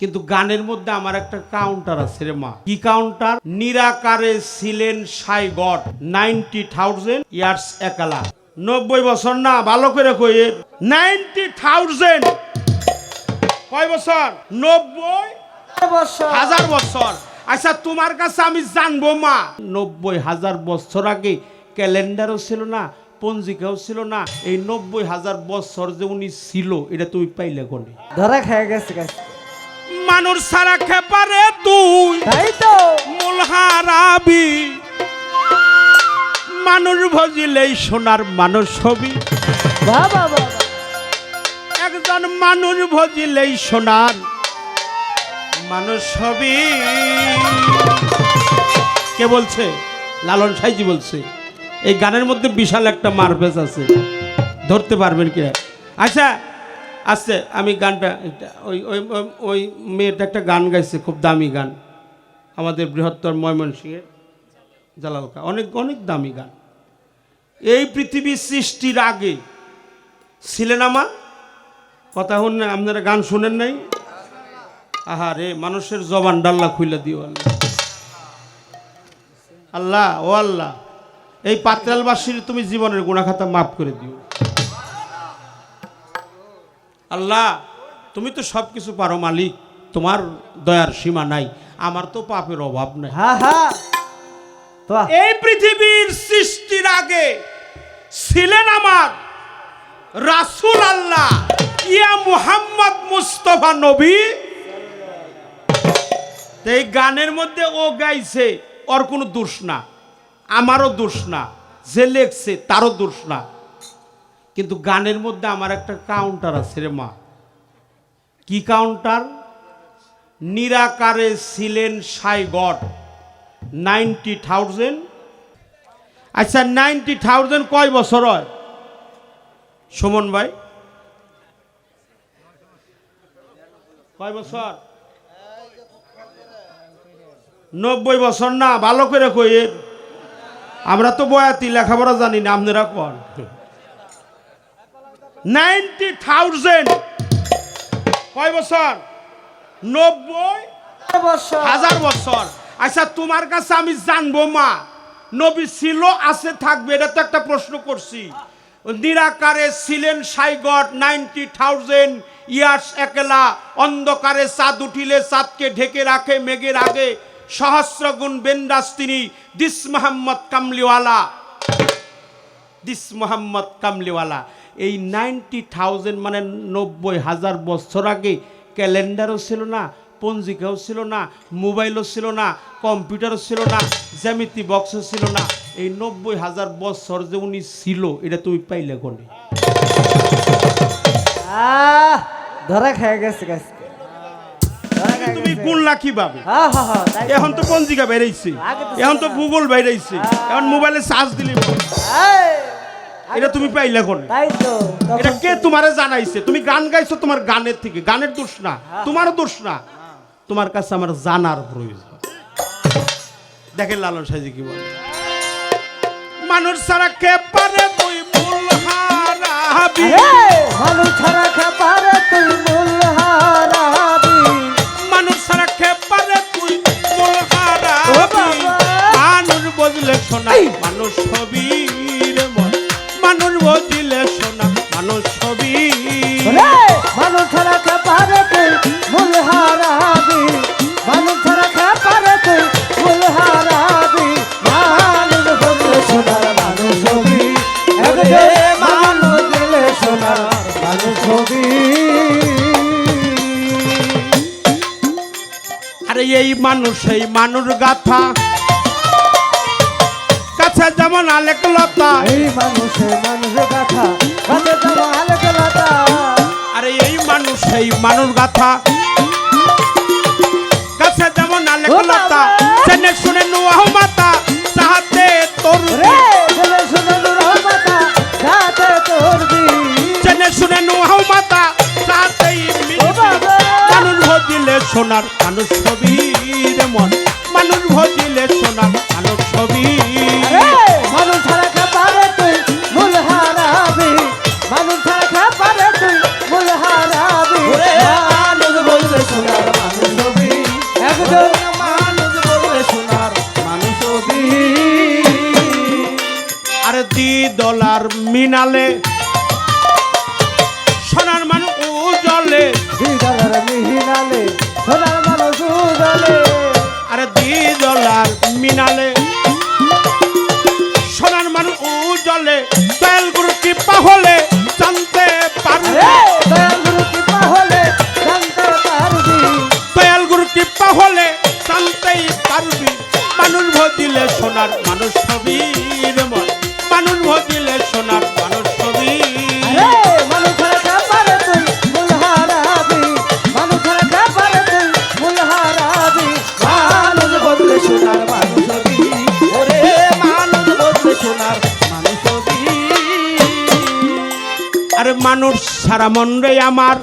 কিন্তু গানের মধ্যে আমার একটা কাউন্টার আছে রে মা। কি কাউন্টার নিরাকারে ছিলেন Sai god ninety thousand years একালা। নব্বই বছর না ভালো করে কয়ে নাইনটি থাউজেন্ড কয় বছর? নব্বই? হাজার বছর। আচ্ছা তোমার কাছে আমি জানব মা। নব্বই হাজার বছর আগে ক্যালেন্ডারও ছিল না পঞ্জিকাও ছিল না। এই নব্বই হাজার বছর যে উনি ছিল এটা তুমি পাইলে কোনে? ধরা খেয়ে গেছে গেছে মানুষ সারা খেপারে তুই। তাই তো। মূল হারাবি মানুষ ভজিলেই সোনার মানুষ হবি। বাবা একজন মানুষ ভজিলেই সোনার মানুষ হবি। কে বলছে? লালন সাইজি বলছে। এই গানের মধ্যে বিশাল একটা মারপেজ আছে। ধরতে পারবেন কিনা? আচ্ছা আচ্ছা আমি গানটা, ওই ওই, ওই- মেয়েটা একটা গান গাইছে, খুব দামি গান। আমাদের বৃহত্তর ময়মনসিংহের জালালকা অনেক অনেক দামি গান। এই পৃথিবীর সৃষ্টির আগে ছিলেন আমার? কথা হন না, আপনারা গান শোনেন নাই? আহা রে, মানুষের জবান ডাল্লা খুইলা দিও আল্লাহ। আল্লাহ, ও আল্লাহ, এই পাত্রালবাসীর তুমি জীবনের গুণাখাতা মাফ করে দিও। আল্লাহ তুমি তো সব কিছু পারো মালিক তোমার দয়ার সীমা নাই আমার তো পাপের অভাব নাই। এই পৃথিবীর সৃষ্টির আগে ছিলেন আমার রাসুল আল্লাহ ইয়া মুহাম্মদ মুস্তফা নবী। এই গানের মধ্যে ও গাইছে ওর কোনো দোষ না আমারও দোষ না যে লেখছে তারও দোষ না। কিন্তু গানের মধ্যে আমার একটা কাউন্টার আছে রে মা। কি কাউন্টার নিরাকারে ছিলেন সাই গড। Ninety thousand. আচ্ছা নাইনটি থাউজেন্ড কয় বছর হয়? সুমন ভাই। কয় বছর? নব্বই বছর না, ভালো করে কয়ে আমরা তো বয়াতি, লেখাপড়া জানি না, আপনারা কন। Ninety thousand. কয় বছর? নব্বই? হাজার বছর। আচ্ছা তোমার কাছে আমি জানব মা। নবী ছিল আছে থাকবে এটা তো একটা প্রশ্ন করছি। নিরাকারে ছিলেন সাইগড নাইনটি থাউজেন্ড ইয়ার্স একলা অন্ধকারে চাঁদ উঠিলে চাঁদকে ঢেকে রাখে মেঘের আগে সহস্র গুণ বেন্দাস তিনি দিস মোহাম্মদ কামলিওয়ালা। দিস মোহাম্মদ কামলিওয়ালা। এই নাইনটি থাউজেন্ড মানে নব্বই হাজার বছর আগে ক্যালেন্ডারও ছিল না পঞ্জিকাও ছিল না মোবাইলও ছিল না কম্পিউটারও ছিল না জ্যামিতি বক্সও ছিল না। এই নব্বই হাজার বছর যে উনি ছিল এটা তুমি পাইলে কোনে? ধরা খেয়ে গেছে গেছে। তুমি। গুণলা কীভাবে এখন তো পঞ্জিকা তো এখন তো ভূগোল বেরাইছে এখন মোবাইলে চার্জ দিলে। এটা তুমি পাইলে কোনে? তাই তো এটা কে তোমারে জানাইছে? তুমি গান গাইছো তোমার গানের থেকে গানের দোষ না তোমারও দোষ না। তোমার কাছে আমার জানার প্রয়োজন। দেখেন লালন সাজি কি বলে। মানুষ ছাড়া কে পারে তুই মূল হারাবি মানুষ ছাড়া খাবারে তুই মূল হারাবি মানুষ ছাড়া কে পারে তুই মূল হারাবি মানুষ বুঝলে শোনা মানুষ ছবি আরে এই মানুষ এই মানুষ গাথা। কাছে যেমন আলেক লতা। এই মানুষে মানুষের কথা কাছে তোমার আলোচনাটা আরে এই মানুষ এই মানুষ গাথা। কাছে যেমন আলেক লতা! শুনে নুয়াহ মাতা। সাহাতে তোর রে। সোনার মানুষ ছবি রে মন। মানুষ ভজিলে সোনার মানুষ ছবি আরে মানুষ ছাড়া খাবারে তুই মূল হারাবি। মানুষ ছাড়া খাবারে তুই মূল হারাবি। মানুষ বলবে সোনার মানুষ একজন। মানুষ বললে সোনার মানুষ অভি আরে দি ডলার মিনালে সোনার মানুষ উজলে দিদার মিহিনালে সোনার মানুষ আরে দি ডলার মিনালে। সোনার মানুষ উজলে দয়াল গুরু কৃপা হলে জানতে পারবে। দয়াল গুরু কৃপা হলে জানতে পারবি। দয়াল গুরু কৃপা হলে জানতেই পারবি। মানুষ ভজিলে সোনার মানুষ মানুষ সারা মন রে আমার।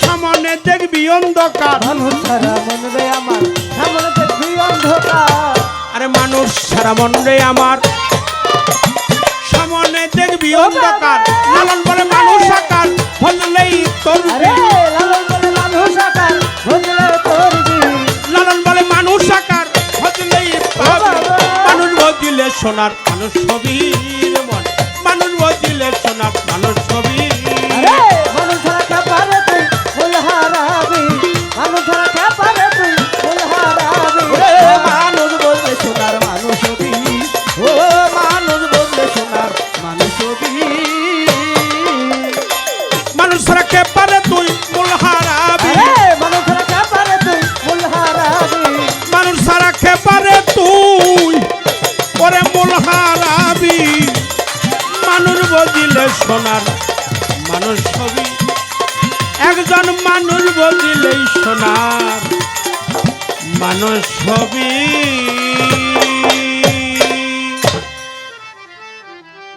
সামনে দেখবি অন্ধকার। মানুষ সারা মন রে আমার সামনে দেখবি অন্ধকার। আরে মানুষ সারা মন রে আমার। সামনে দেখবি অন্ধকার। লালন বলে মানুষ আকার হলেই তোর লালন বলে মানুষ আকার বুঝলে করবি লালন বলে মানুষ আকার হলেই মানুষ বদিলে সোনার মানুষ ছবির মানুষ রাখে পারে তুই মূল হারাবি আরে মানুষের খাবারে তুই মূল হারাবি মানুষ সারা খেপারে তুই ওরে মূল হারাবি মানুষ বজিলে সোনার মানুষ ছবি একজন মানুষ বজিলেই সোনার মানুষ ছবি